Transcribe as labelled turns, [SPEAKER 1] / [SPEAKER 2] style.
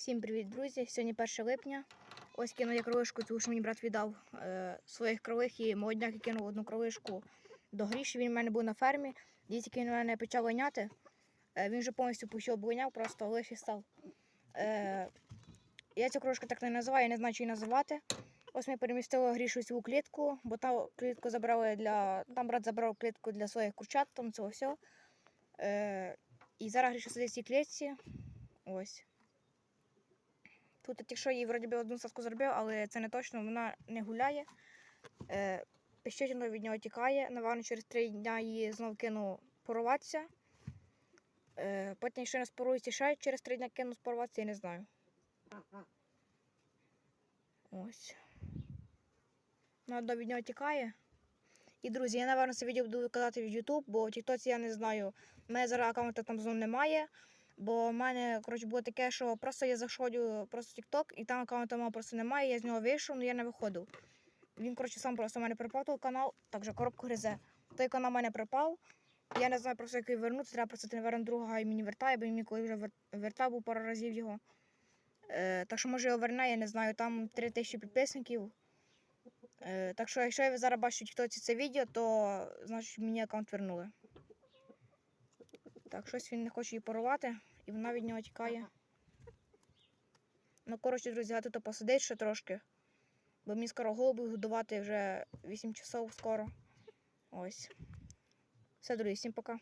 [SPEAKER 1] Всім привіт, друзі! Сьогодні 1 липня. Ось кинув я кровишку, тому що мені брат віддав е, своїх крових і молодняк кинув одну кровишку до гріші. Він в мене був на фермі. Діть, він мене почав ганяти. Е, він вже повністю пущу обганяв, просто лише став. Е, я цю кровишку так не називаю, я не знаю, чи її називати. Ось ми перемістили грішу цю клітку, бо там клітку забрали для. Там брат забрав клітку для своїх курчат, там цього все. Е, і зараз гріша сидить в цій клітці. Ось. Тут якщо їй вроді би одну саску зробив, але це не точно, вона не гуляє. Е, Піщотіно від нього тікає. Напевно, через три дня її знов кину поруватися. Е, потім ще не спорується, ще через три дня кину споруватися, я не знаю. Ось. Вона від нього тікає. І, друзі, я, напевно, це відео буду викладати в YouTube, бо в Тіктоці я не знаю. У мене зараз аккаунта там знову немає. Бо в мене коротше, було таке, що просто я заходжу просто в TikTok, і там аккаунта мого просто немає, я з нього вийшов, але я не виходив. Він, коротше, сам просто в мене припав канал, так же коробку гризе. Той канал в мене припав. Я не знаю просто, як його вернути, треба просто наверное, другого і мені вертає, бо мені коли вже вертав був пару разів його. Е, так що може його верне, я не знаю, там 3 тисячі підписників. Е, так що, якщо я зараз бачу TikTok це відео, то значить мені аккаунт вернули. Так, щось він не хоче її порвати, і вона від нього тікає. Ну, коротше, друзі, а тут посидить ще трошки. Бо мені скоро голуби годувати вже 8 часов скоро. Ось. Все, друзі, всім пока.